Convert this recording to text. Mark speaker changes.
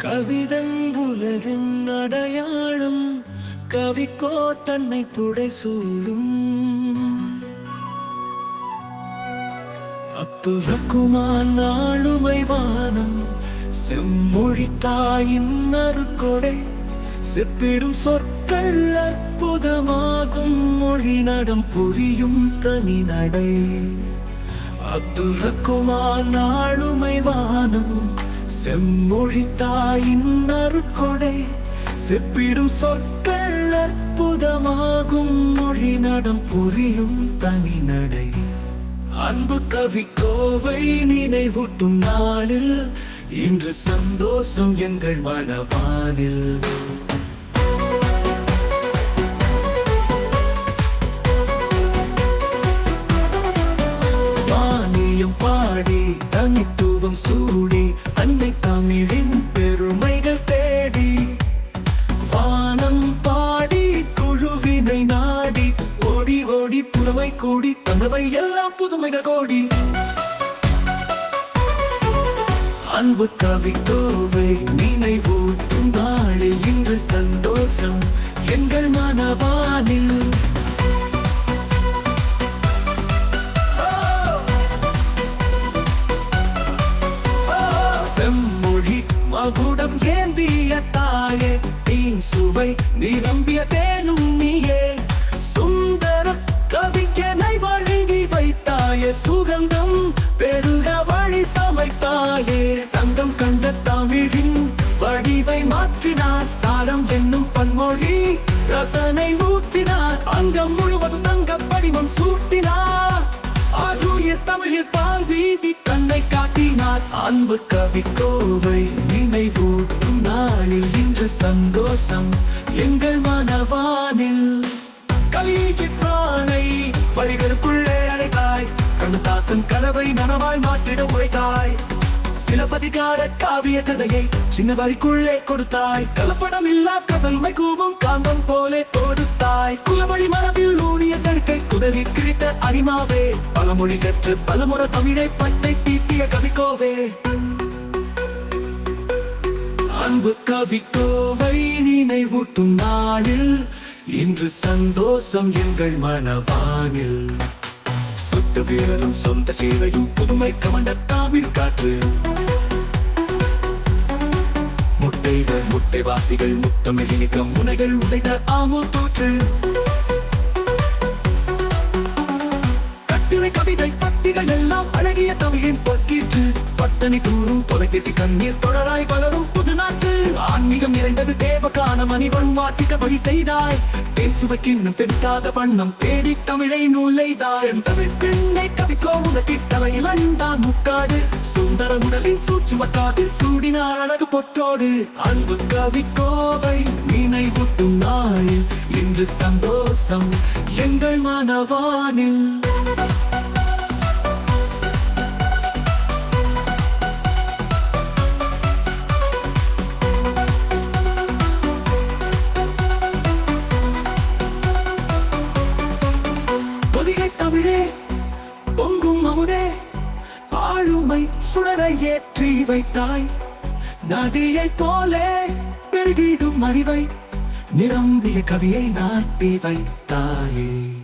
Speaker 1: கவிதன் உலகின் அடையாளம் கவிக்கோ தன்னை புடை சூழும் அத்துறக்குமான் ஆளுமை வானம் செம்மொழி தாயின் அருக்கொடை செப்பிடும் சொற்கள் அற்புதமாகும் மொழி நடம் புரியும் தனி நடை. அத்துறக்குமான் ஆளுமை வானம் செம்மொழி தாயின் அருக்கொடை செப்பிடும் சொற்கள் அற்புதமாகும். மொழி நடம் புரியும் தனி நடை. அன்பு கவி கோவை நினைவூட்டும் நாளில் இன்று சந்தோஷம் எங்கள் மனவானில். வாணியம் பாடி தனித்துவம் சூடி அன்னை கூடி தந்தவை எல்லாம் புதுமைகள் கோடி. அன்பு கவி கோவை நினைவூட்டும் நாளில் இன்று சந்தோஷம் எங்கள் மனவானில். செம்மொழி மகுடம் ஏந்திய தாயே தீன் சுவை நிரம்பிய தேனும் நீயே. தமிழின் வடிவை மாற்றினார். சாரம் என்னும் பன்மொழி ரசனை ஊற்றினார். அங்கம் முழுவதும் தங்க படிமம் சூட்டினார். அருய தமிழில் பால் வீதி தன்னை காட்டினார். அன்பு கவி கோவை நினைவூட்டும் நாளில் இன்று சந்தோஷம் எங்கள் மனவானில். கலிச்சிற்றானை வழிகளுக்குள்ளே அழைத்தாய். கண்ணதாசன் கனவை நனவாய் மாற்றிட உழைத்தாய் சிலப்பதிகார காவிய கதையை சின்ன வரிக்குள்ளே கொடுத்தாய். கலப்படம் இல்லா கசல்மை கூவும் காந்தம் போலே கொடுத்தாய். குலவழி மரபில் ஊனிய சருக்கை குதவி கிழித்த அனிமாவே. பலமொழி கற்று பலமுறை தமிழை பட்டை தீட்டிய கவிக்கோவே. அன்பு கவிக்கோவை நினைவூட்டும் நாளில் இன்று சந்தோஷம் எங்கள் மனவானில். சுத்த வீரரும் சொந்த சேவையும் புதுமை கமண்ட தாமில் காற்று. முட்டைகள் முட்டை வாசிகள் முனைகள் உடைத்த ஆமோ தூற்று கட்டுரை கவிதை பத்திகள் எல்லாம் அழகிய தமிழின் பட்டணி தூரும். தொலைபேசி கண்ணீர் தொடராய் வளரும் புது நாட்டு ஆன்மீகம் நிறைந்தது தேவகான மணிவன் வாசிக்க வழி செய்தாய். தேன் சுவைக்கின்னும் தெட்டாத வண்ணம் தேடி தமிழை நூலைதாய். தமிழ் பெண்ணை கவிக்கோ உனக்கு தலையில் அண்டான் முக்காடு. சுந்தர உடலின் சூட்சும காதில் சூடினார் அழகு பொற்றோடு. அன்பு கவிக்கோவை நினைவூட்டும் நாளில் இன்று சந்தோஷம் எங்கள் மனவானில். தமிழே பொங்கும் அமுதே ஆளுமை சுடரை ஏற்றி வைத்தாய். நதியைப் போலே பெருகிடும் அறிவை நிரம்பிய கவியை நாட்டி வைத்தாயே.